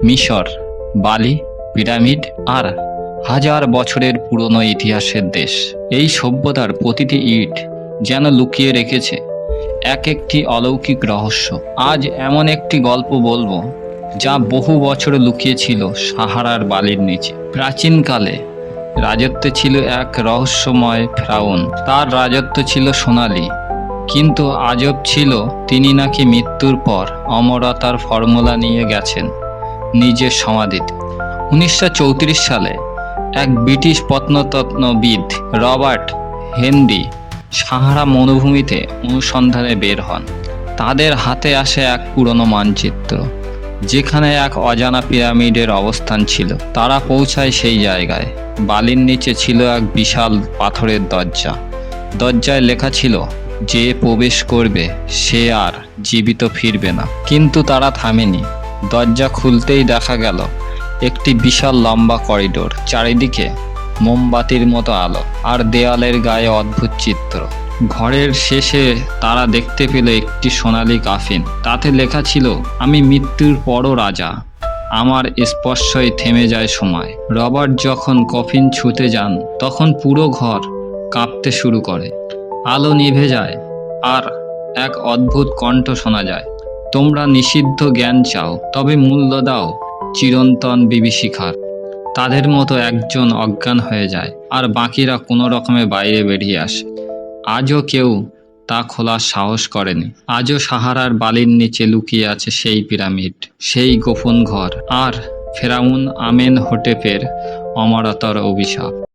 মিশর, বালি, পিরামিড আর হাজার বছরের পুরনো ইতিহাসের দেশ। এই সভ্যতার প্রতিটি ইট যেন লুকিয়ে রেখেছে এক একটি অলৌকিক রহস্য। আজ এমন একটি গল্প বলব যা বহু বছর লুকিয়ে ছিল সাহারার বালির নিচে। প্রাচীনকালে রাজত্বে ছিল এক রহস্যময় ফ্রাউন। তার রাজত্ব ছিল সোনালি, কিন্তু আজব ছিল তিনি নাকি মৃত্যুর পর অমরতার ফর্মুলা নিয়ে গেছেন। নিজের সমাধিতে। উনিশশো চৌত্রিশ সালে এক ব্রিটিশ প্রত্নতত্ত্ববিদ রবার্ট হেনরি সাহারা মরুভূমিতে অনুসন্ধানে বের হন। তাদের হাতে আসে এক পুরনো মানচিত্র, যেখানে এক অজানা পিরামিডের অবস্থান ছিল। তারা পৌঁছায় সেই জায়গায়। বালির নিচে ছিল এক বিশাল পাথরের দরজা। দরজায় লেখা ছিল, যে প্রবেশ করবে, সে আর জীবিত ফিরবে না। কিন্তু তারা থামেনি। দরজা খুলতেই দেখা গেল একটি বিশাল লম্বা করিডোর, চারিদিকে মোমবাতির মতো আলো আর দেয়ালের গায়ে অদ্ভুত চিত্র। ঘরের শেষে তারা দেখতে পেল একটি সোনালি কাফিন। তাতে লেখা ছিল, আমি মৃত্যুর পরও রাজা। আমার স্পর্শই থেমে যায় সময় রবার্ট যখন কফিন ছুতে যান, তখন পুরো ঘর কাঁপতে শুরু করে। আলো নিভে যায় আর এক অদ্ভুত কণ্ঠ শোনা যায়। তোমরা নিষিদ্ধ জ্ঞান চাও, তবে মূল্য দাও, চিরন্তন বিভীষিকার। তাদের মতো একজন অজ্ঞান হয়ে যায়, আর বাকিরা কোনো রকমে বাইরে বেরিয়ে আসে। আজও কেউ তা খোলার সাহস করেনি। আজও সাহারার বালির নিচে লুকিয়ে আছে সেই পিরামিড, সেই গোপন ঘর, আর ফেরাউন আমেন হোটেপের অমরতার অভিশাপ।